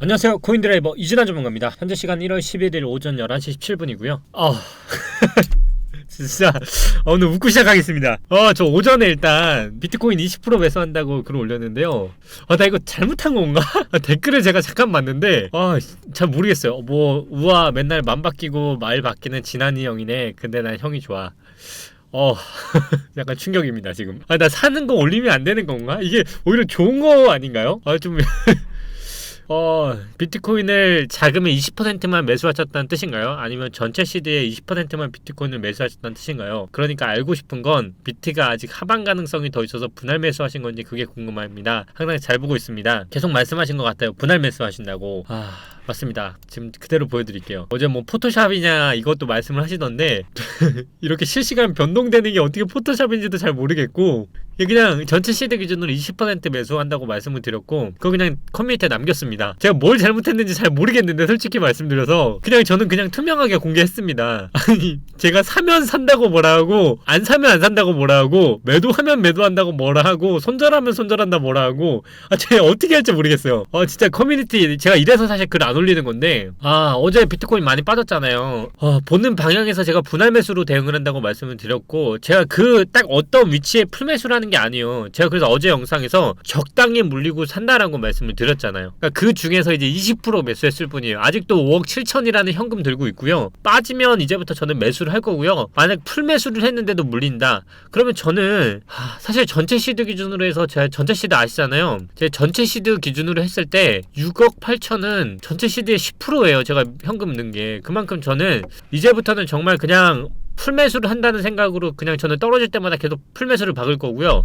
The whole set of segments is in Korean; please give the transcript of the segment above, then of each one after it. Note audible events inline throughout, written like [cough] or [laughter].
안녕하세요 코인드라이버 이진환 전문가입니다 현재 시간 1월 11일 오전 11시 17분이고요 아 [laughs] 진짜 어, 오늘 웃고 시작하겠습니다 어 저 오전에 일단 비트코인 20% 매수한다고 글 올렸는데요 아 나 이거 잘못한 건가? 댓글을 제가 잠깐 봤는데 아 잘 모르겠어요 뭐 우와 맨날 맘 바뀌고 말 바뀌는 진한이 형이네 근데 난 형이 좋아 어, [laughs] 약간 충격입니다, 지금. 아, 나 사는 거 올리면 안 되는 건가? 이게 오히려 좋은 거 아닌가요? 아, 좀. 어, 비트코인을 자금의 20%만 매수하셨다는 뜻인가요? 아니면 전체 시드의 20%만 비트코인을 매수하셨다는 뜻인가요? 그러니까 알고 싶은 건 비트가 아직 하방 가능성이 더 있어서 분할 매수하신 건지 그게 궁금합니다. 항상 잘 보고 있습니다. 계속 말씀하신 것 같아요. 분할 매수하신다고. 아, 맞습니다. 지금 그대로 보여드릴게요. 어제 뭐 포토샵이냐 이것도 말씀을 하시던데 [laughs] 이렇게 실시간 변동되는 게 어떻게 포토샵인지도 잘 모르겠고 그냥 전체 시드 기준으로 20% 매수한다고 말씀을 드렸고 그거 그냥 커뮤니티에 남겼습니다. 제가 뭘 잘못했는지 잘 모르겠는데 솔직히 말씀드려서 그냥 저는 그냥 투명하게 공개했습니다. [laughs] 아니 제가 사면 산다고 뭐라 하고 안 사면 안 산다고 뭐라 하고 매도하면 매도한다고 뭐라 하고 손절하면 손절한다 뭐라 하고 아 제가 어떻게 할지 모르겠어요. 어 진짜 커뮤니티 제가 이래서 사실 글 안 올리는 건데 아 어제 비트코인 많이 빠졌잖아요. 어, 보는 방향에서 제가 분할 매수로 대응을 한다고 말씀을 드렸고 제가 그 딱 어떤 위치에 풀매수라는 게 아니에요. 제가 그래서 어제 영상에서 적당히 물리고 산다라고 말씀을 드렸잖아요. 그러니까 그 중에서 이제 20% 매수했을 뿐이에요. 아직도 5억 7천이라는 현금 들고 있고요. 빠지면 이제부터 저는 매수를 할 거고요. 만약 풀 매수를 했는데도 물린다. 그러면 저는 하, 사실 전체 시드 기준으로 해서 제가 전체 시드 아시잖아요. 제 전체 시드 기준으로 했을 때 6억 8천은 전체 시드의 10%예요. 제가 현금 넣은 게 그만큼 저는 이제부터는 정말 그냥 풀매수를 한다는 생각으로 그냥 저는 떨어질 때마다 계속 풀매수를 박을 거고요.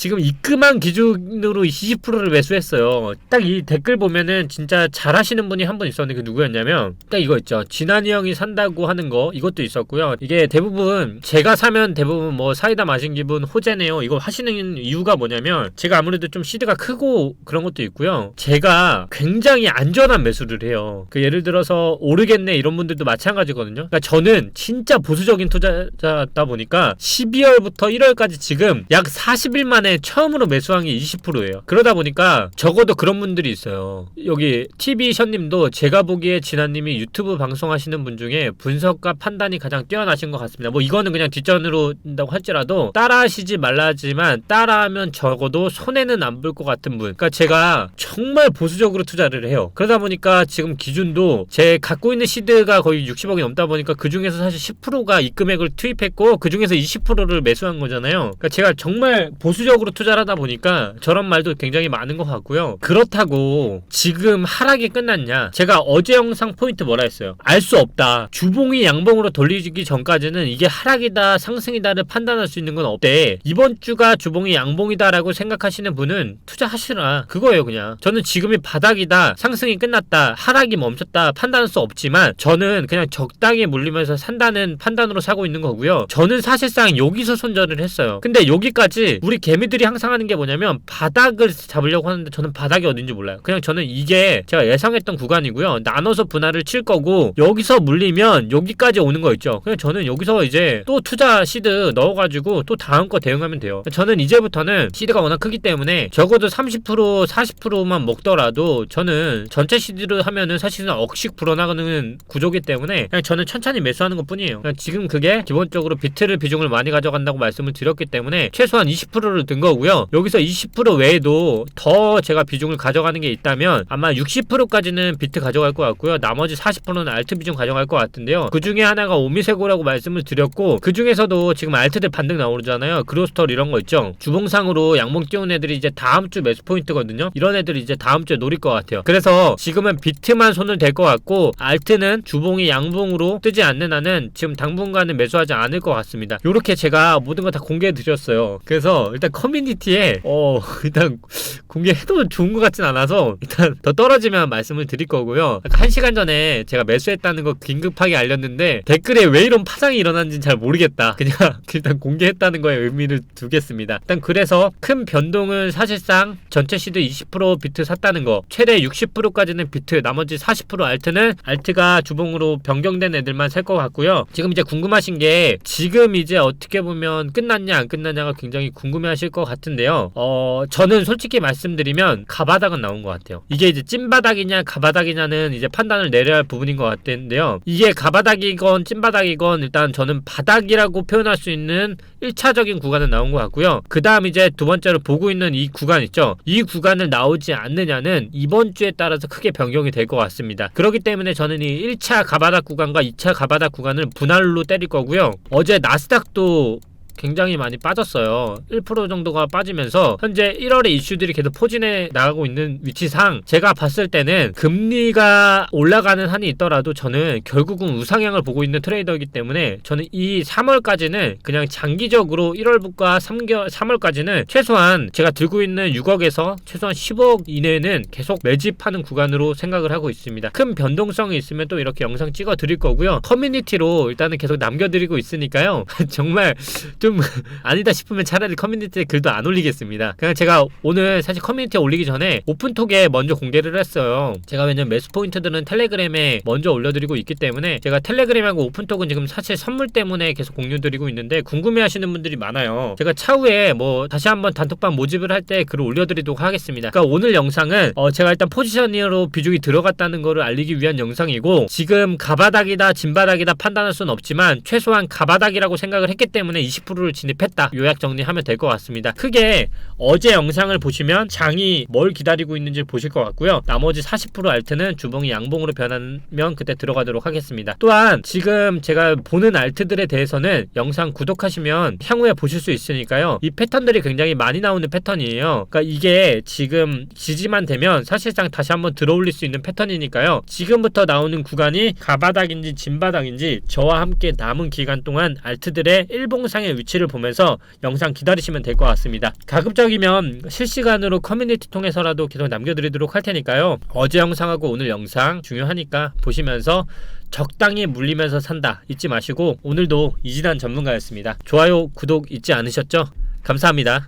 지금 입금한 기준으로 20%를 매수했어요. 딱 이 댓글 보면은 진짜 잘하시는 분이 한 분 있었는데 그 누구였냐면 딱 이거 있죠. 진한이 형이 산다고 하는 거 이것도 있었고요. 이게 대부분 제가 사면 대부분 뭐 사이다 마신 기분 호재네요. 이거 하시는 이유가 뭐냐면 제가 아무래도 좀 시드가 크고 그런 것도 있고요. 제가 굉장히 안전한 매수를 해요. 그 예를 들어서 오르겠네 이런 분들도 마찬가지거든요. 그러니까 저는 진짜 보수적인 투자자다 보니까 12월부터 1월까지 지금 약 40일 만에 처음으로 매수한 게 20%예요. 그러다 보니까 적어도 그런 분들이 있어요. 여기 TV 션님도 제가 보기에 진아님이 유튜브 방송하시는 분 중에 분석과 판단이 가장 뛰어나신 것 같습니다. 뭐 이거는 그냥 뒷전으로 한다고 할지라도 따라하시지 말라지만 따라하면 적어도 손해는 안 볼 것 같은 분. 그러니까 제가 정말 보수적으로 투자를 해요. 그러다 보니까 지금 기준도 제 갖고 있는 시드가 거의 60억이 넘다 보니까 그 중에서 사실 10%가 입금액을 투입했고 그 중에서 20%를 매수한 거잖아요. 그러니까 제가 정말 보수적으로 투자를 하다 보니까 저런 말도 굉장히 많은 것 같고요. 그렇다고 지금 하락이 끝났냐? 제가 어제 영상 포인트 뭐라 했어요? 알 수 없다. 주봉이 양봉으로 돌리기 전까지는 이게 하락이다, 상승이다를 판단할 수 있는 건 없대. 이번 주가 주봉이 양봉이다라고 생각하시는 분은 투자하시라. 그거예요, 그냥. 저는 지금이 바닥이다, 상승이 끝났다, 하락이 멈췄다 판단할 수 없지만 저는 그냥 적당히 물리면서 산다는 판단으로 사고 있는 거고요. 저는 사실상 여기서 손절을 했어요. 근데 여기까지 우리 개미 들이 항상 하는 게 뭐냐면 바닥을 잡으려고 하는데 저는 바닥이 어딘지 몰라요. 그냥 저는 이게 제가 예상했던 구간이고요. 나눠서 분할을 칠 거고 여기서 물리면 여기까지 오는 거 있죠. 그냥 저는 여기서 이제 또 투자 시드 넣어가지고 또 다음 거 대응하면 돼요. 저는 이제부터는 시드가 워낙 크기 때문에 적어도 30% 40%만 먹더라도 저는 전체 시드를 하면은 사실은 억씩 불어나가는 구조기 때문에 그냥 저는 천천히 매수하는 것 뿐이에요. 그냥 지금 그게 기본적으로 비트를 비중을 많이 가져간다고 말씀을 드렸기 때문에 최소한 20%를 든 거고요. 여기서 20% 외에도 더 제가 비중을 가져가는 게 있다면 아마 60%까지는 비트 가져갈 것 같고요. 나머지 40%는 알트 비중 가져갈 것 같은데요. 그 중에 하나가 오미세고라고 말씀을 드렸고 그 중에서도 지금 알트들 반등 나오잖아요. 그로스털 이런 거 있죠. 주봉상으로 양봉 띄운 애들이 이제 다음 주 매수 포인트거든요. 이런 애들이 이제 다음 주에 노릴 것 같아요. 그래서 지금은 비트만 손을 댈 것 같고 알트는 주봉이 양봉으로 뜨지 않는 한은 지금 당분간은 매수하지 않을 것 같습니다. 이렇게 제가 모든 걸 다 공개해 드렸어요. 그래서 일단 커뮤니티에 어 일단 공개해도 좋은 것 같진 않아서 일단 더 떨어지면 말씀을 드릴 거고요. 한 시간 전에 제가 매수했다는 거 긴급하게 알렸는데 댓글에 왜 이런 파장이 일어난지는 잘 모르겠다. 그냥 [laughs] 일단 공개했다는 거에 의미를 두겠습니다. 일단 그래서 큰 변동은 사실상 전체 시드 20% 비트 샀다는 거 최대 60%까지는 비트 나머지 40% 알트는 알트가 주봉으로 변경된 애들만 살 것 같고요. 지금 이제 궁금하신 게 지금 이제 어떻게 보면 끝났냐 안 끝났냐가 굉장히 궁금해하실 것 같은데요. 어, 저는 솔직히 말씀드리면 가바닥은 나온 것 같아요. 이게 이제 찐바닥이냐 가바닥이냐는 이제 판단을 내려야 할 부분인 것 같은데요. 이게 가바닥이건 찐바닥이건 일단 저는 바닥이라고 표현할 수 있는 1차적인 구간은 나온 것 같고요. 그 다음 이제 두 번째로 보고 있는 이 구간 있죠. 이 구간을 나오지 않느냐는 이번 주에 따라서 크게 변경이 될 것 같습니다. 그렇기 때문에 저는 이 1차 가바닥 구간과 2차 가바닥 구간을 분할로 때릴 거고요. 어제 나스닥도 굉장히 많이 빠졌어요. 1% 정도가 빠지면서 현재 1월에 이슈들이 계속 포진해 나가고 있는 위치상 제가 봤을 때는 금리가 올라가는 한이 있더라도 저는 결국은 우상향을 보고 있는 트레이더이기 때문에 저는 이 3월까지는 그냥 장기적으로 1월부터 3개월 3월까지는 최소한 제가 들고 있는 6억에서 최소한 10억 이내는 계속 매집하는 구간으로 생각을 하고 있습니다. 큰 변동성이 있으면 또 이렇게 영상 찍어 드릴 거고요. 커뮤니티로 일단은 계속 남겨 드리고 있으니까요. [laughs] 정말 좀 [laughs] 아니다 싶으면 차라리 커뮤니티에 글도 안 올리겠습니다. 그냥 제가 오늘 사실 커뮤니티에 올리기 전에 오픈톡에 먼저 공개를 했어요. 제가 왜냐면 매수 포인트들은 텔레그램에 먼저 올려드리고 있기 때문에 제가 텔레그램하고 오픈톡은 지금 사실 선물 때문에 계속 공유드리고 있는데 궁금해하시는 분들이 많아요. 제가 차후에 뭐 다시 한번 단톡방 모집을 할 때 글을 올려드리도록 하겠습니다. 그러니까 오늘 영상은 어 제가 일단 포지셔닝으로 비중이 들어갔다는 거를 알리기 위한 영상이고 지금 가바닥이다 진바닥이다 판단할 수는 없지만 최소한 가바닥이라고 생각을 했기 때문에 20%를 진입했다 요약 정리하면 될 것 같습니다. 크게 어제 영상을 보시면 장이 뭘 기다리고 있는지 보실 것 같고요. 나머지 40% 알트는 주봉이 양봉으로 변하면 그때 들어가도록 하겠습니다. 또한 지금 제가 보는 알트들에 대해서는 영상 구독하시면 향후에 보실 수 있으니까요. 이 패턴들이 굉장히 많이 나오는 패턴이에요. 그러니까 이게 지금 지지만 되면 사실상 다시 한번 들어올릴 수 있는 패턴이니까요. 지금부터 나오는 구간이 가바닥인지 진바닥인지 저와 함께 남은 기간 동안 알트들의 일봉상의 위치를 보면서 영상 기다리시면 될 것 같습니다. 가급적이면 실시간으로 커뮤니티 통해서라도 계속 남겨드리도록 할 테니까요. 어제 영상하고 오늘 영상 중요하니까 보시면서 적당히 물리면서 산다 잊지 마시고 오늘도 이진한 전문가였습니다. 좋아요, 구독 잊지 않으셨죠? 감사합니다.